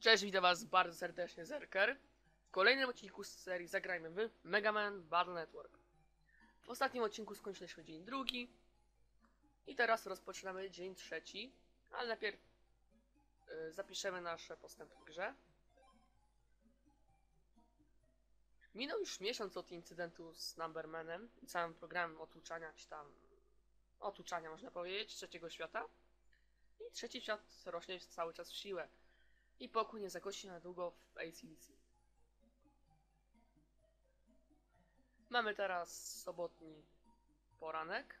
Cześć, witam was bardzo serdecznie, Zerker. W kolejnym odcinku z serii Zagrajmy w Mega Man Battle Network. W ostatnim odcinku skończyliśmy dzień drugi. I teraz rozpoczynamy dzień trzeci. Ale najpierw y, zapiszemy nasze postępy w grze. Minął już miesiąc od incydentu z Numbermanem i całym programem otłuczania, czy tam otłuczania można powiedzieć, trzeciego świata. I trzeci świat rośnie cały czas w siłę i pokój nie zakości na długo w ACDC. Mamy teraz sobotni poranek.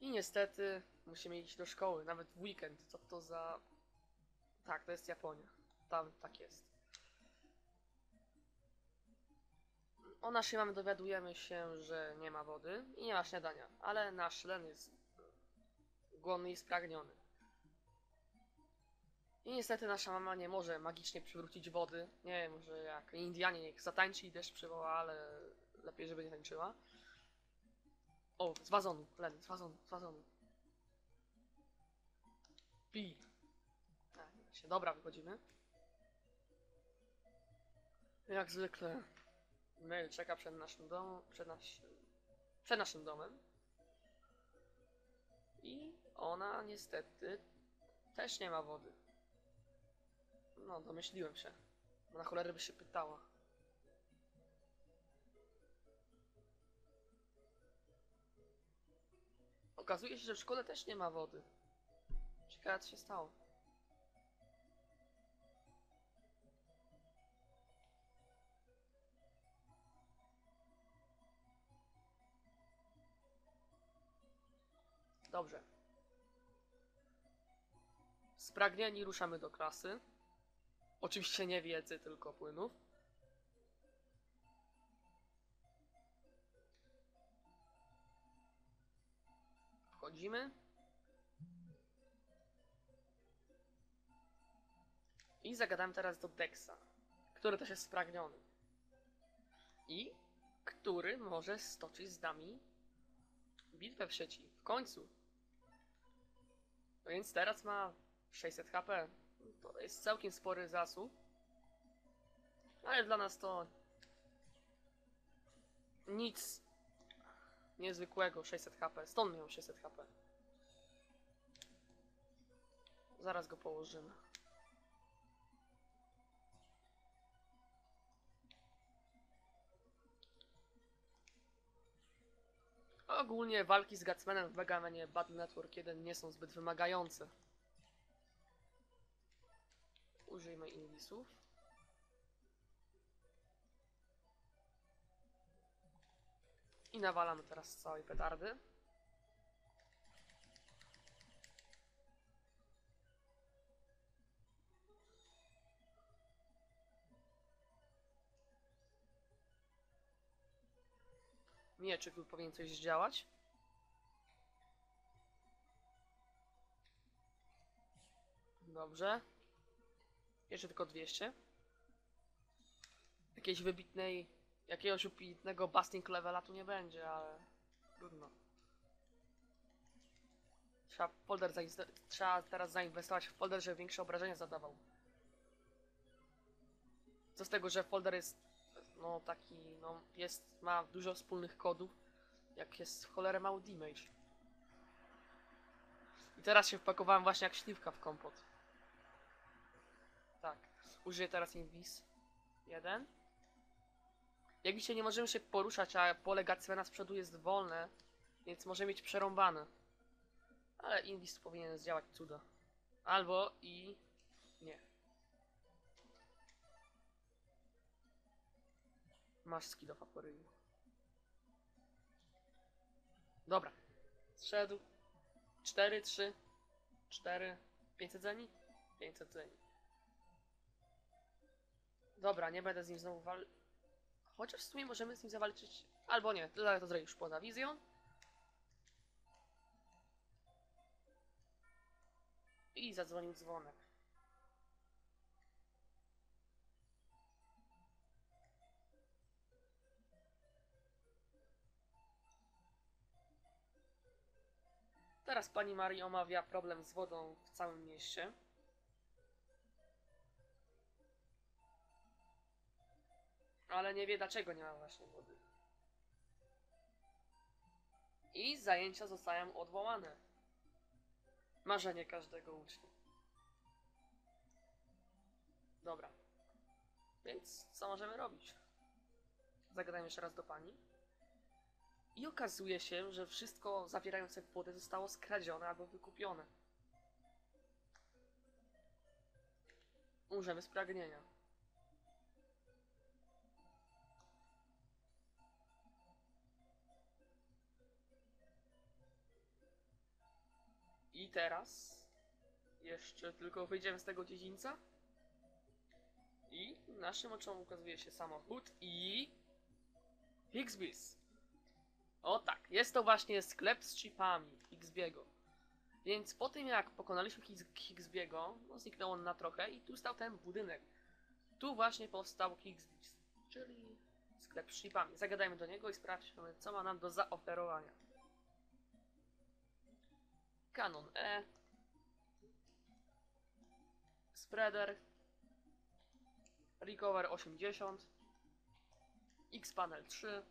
I niestety musimy iść do szkoły, nawet w weekend. Co to za... Tak, to jest Japonia. Tam tak jest. O naszej mamy dowiadujemy się, że nie ma wody i nie ma śniadania, ale nasz Len jest głodny i spragniony. I niestety nasza mama nie może magicznie przywrócić wody. Nie wiem, może jak Indianie niech zatańczy i deszcz przywoła, ale lepiej, żeby nie tańczyła. O, z wazonu, Len, z wazonu, z wazonu. Pi. A, nie da się. Dobra, wychodzimy. Jak zwykle mail czeka przed naszym domem, przed, nasz, przed naszym domem. I ona niestety też nie ma wody. No, domyśliłem się. Bo na cholerę by się pytała. Okazuje się, że w szkole też nie ma wody. Ciekawe, co się stało. Dobrze. Spragnieni ruszamy do klasy. Oczywiście nie wiedzy, tylko płynów. Wchodzimy. I zagadamy teraz do Dexa, który też jest spragniony. I który może stoczyć z nami bitwę w sieci. W końcu. No więc teraz ma 600 HP. To jest całkiem spory zasób. Ale dla nas to nic niezwykłego. 600 HP. Stąd miał 600 HP. Zaraz go położymy. Ogólnie walki z Gatsmanem w Megamanie Battle Network 1 nie są zbyt wymagające. Użyjmy inwisów. I nawalamy teraz całej petardy. Mieczyk tu powinien coś zdziałać. Dobrze. Jeszcze tylko 200. Jakiejś wybitnej, jakiegoś wybitnego busting levela tu nie będzie, ale trudno. Trzeba, folder trzeba teraz zainwestować w folder, żeby większe obrażenia zadawał. Co z tego, że folder jest no taki, no jest, ma dużo wspólnych kodów, jak jest cholerę mały damage. I teraz się wpakowałem właśnie jak śliwka w kompot. Użyję teraz invis. Jeden. Jak widzicie, nie możemy się poruszać, a pole Gatsmana z przodu jest wolne, więc możemy mieć przerąbane. Ale invis powinien zdziałać cuda. Albo i... nie. Masz skill of Aporyju. Dobra. Zszedł. 4, 3, 4, 500 zeni? 500 zeni. Dobra, nie będę z nim znowu wal... Chociaż w sumie możemy z nim zawalczyć... Albo nie, to zrobię już poza wizją. I zadzwonił dzwonek. Teraz pani Marii omawia problem z wodą w całym mieście. Ale nie wie dlaczego nie ma właśnie wody. I zajęcia zostają odwołane. Marzenie każdego ucznia. Dobra. Więc co możemy robić? Zagadajmy jeszcze raz do pani. I okazuje się, że wszystko zawierające wodę zostało skradzione albo wykupione. Umrzemy z pragnienia. I teraz jeszcze tylko wyjdziemy z tego dziedzińca. I naszym oczom ukazuje się samochód i Higsby's. O tak, jest to właśnie sklep z chipami Higsbiego. Więc po tym jak pokonaliśmy Higgs- Higgsbiego, no zniknął on na trochę i tu stał ten budynek. Tu właśnie powstał Higsby's, czyli sklep z chipami. Zagadajmy do niego i sprawdźmy, co ma nam do zaoferowania. Canon E. Spreader. Recover 80. X-Panel 3.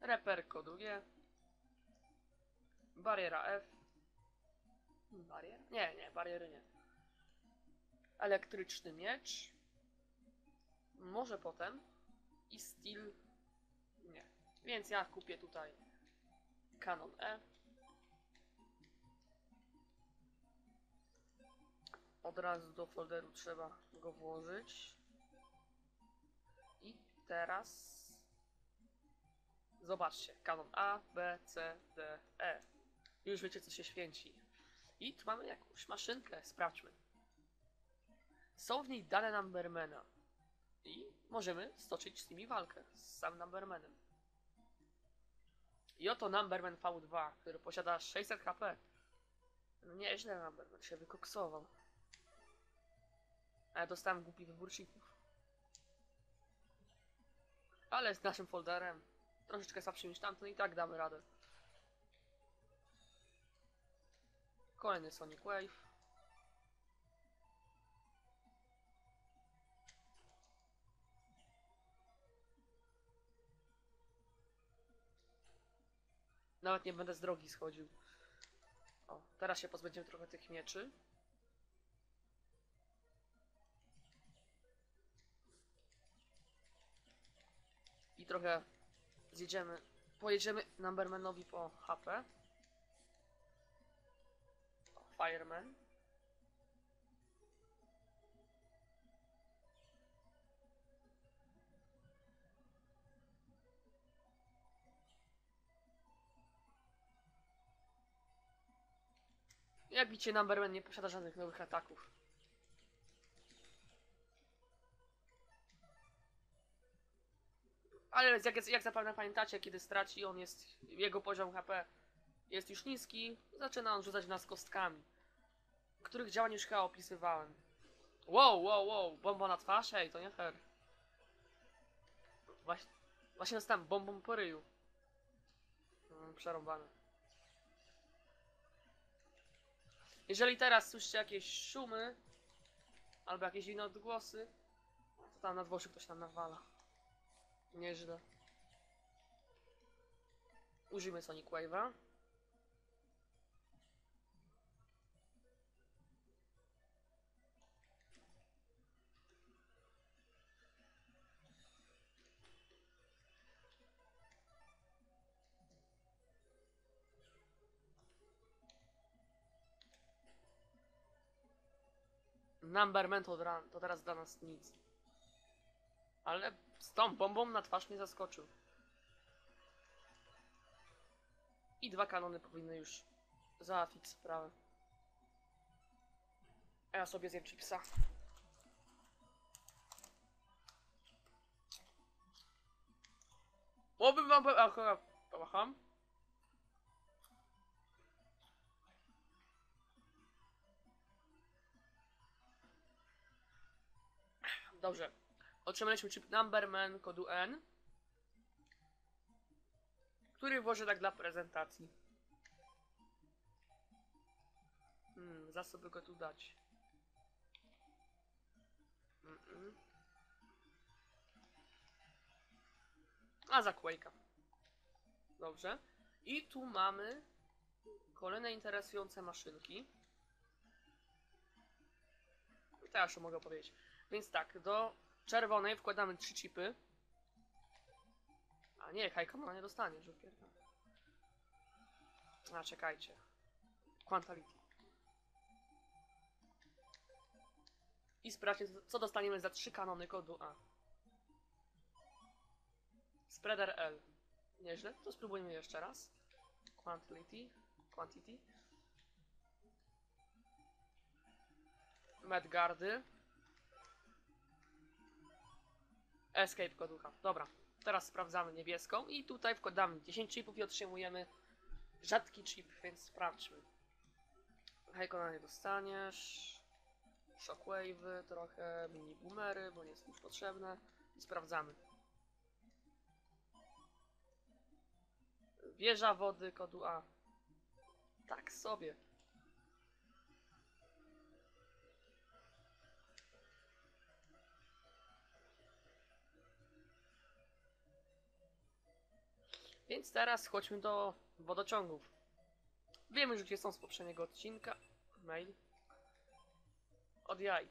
Reper kodu G. Bariera F. Barier? Nie, nie, bariery nie. Elektryczny miecz. Może potem. I steel. Nie. Więc ja kupię tutaj Canon E. Od razu do folderu trzeba go włożyć. I teraz zobaczcie, kanon A, B, C, D, E. Już wiecie co się święci. I tu mamy jakąś maszynkę, sprawdźmy. Są w niej dane Numbermana. I możemy stoczyć z nimi walkę, z samym Numbermanem. I oto Numberman V2, który posiada 600 HP. No nieźle Numberman się wykoksował. A ja dostałem głupi wybór chipów. Ale z naszym folderem troszeczkę słabszy niż tamten i tak damy radę. Kolejny Sonic Wave. Nawet nie będę z drogi schodził. O, teraz się pozbędziemy trochę tych mieczy. I trochę zjedziemy, pojedziemy Numbermanowi po HP. Fireman. Jak widzicie, Numberman nie posiada żadnych nowych ataków. Ale jak, jak zapewne pamiętacie, kiedy straci, on jest, jego poziom HP jest już niski, zaczyna on rzucać w nas kostkami, których działań już chyba opisywałem. Wow, wow, wow, bomba na twarz? Ej, to nie fair. Właśnie, właśnie dostałem bombą po ryju. Mm, Przerąbane. Jeżeli teraz słyszycie jakieś szumy, albo jakieś inne odgłosy, to tam na dworzu ktoś nam nawala. Nieźle. Użyjmy Sonic Wave'a. Numberman to, to teraz dla nas nic. Ale z tą bombą na twarz mnie zaskoczył. I dwa kanony powinny już załatwić sprawę. A ja sobie zjem chipsa. Oby mam... Aha. Dobrze. Otrzymaliśmy chip Numberman kodu N, który włożę tak dla prezentacji. Za co by go tu dać? Mm-mm. A za Quake'a. Dobrze. I tu mamy kolejne interesujące maszynki. I teraz mogę powiedzieć. Więc tak, do czerwonej wkładamy trzy chipy. A nie, Hajkama nie dostanie, że pierdolę. A czekajcie. Quantality. I sprawdźcie, co dostaniemy za trzy kanony kodu A. Spreader L. Nieźle, to spróbujmy jeszcze raz. Quantity. Quantity. Medgardy. Escape koducha. Dobra, teraz sprawdzamy niebieską i tutaj wkładamy 10 chipów i otrzymujemy rzadki chip, więc sprawdźmy. Hejkona nie dostaniesz. Shockwave'y, trochę mini boomery, bo nie są już potrzebne. I sprawdzamy. Wieża wody kodu A. Tak sobie. Więc teraz chodźmy do wodociągów. Wiemy już gdzie są z poprzedniego odcinka. Mail. Od jaj.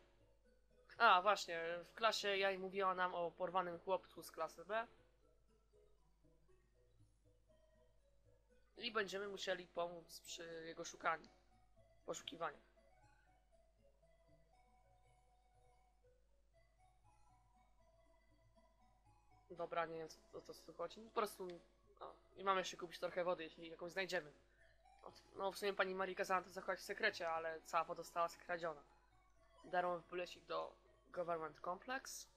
A, właśnie, w klasie jaj mówiła nam o porwanym chłopcu z klasy B. I będziemy musieli pomóc przy jego szukaniu. Poszukiwaniu. Dobra, nie wiem o co tu chodzi. Po prostu. No, I mamy jeszcze kupić trochę wody, jeśli jakąś znajdziemy. No, w sumie pani Marii kazała to zachować w sekrecie, ale cała woda została skradziona. Darmowy polecik do Government Complex.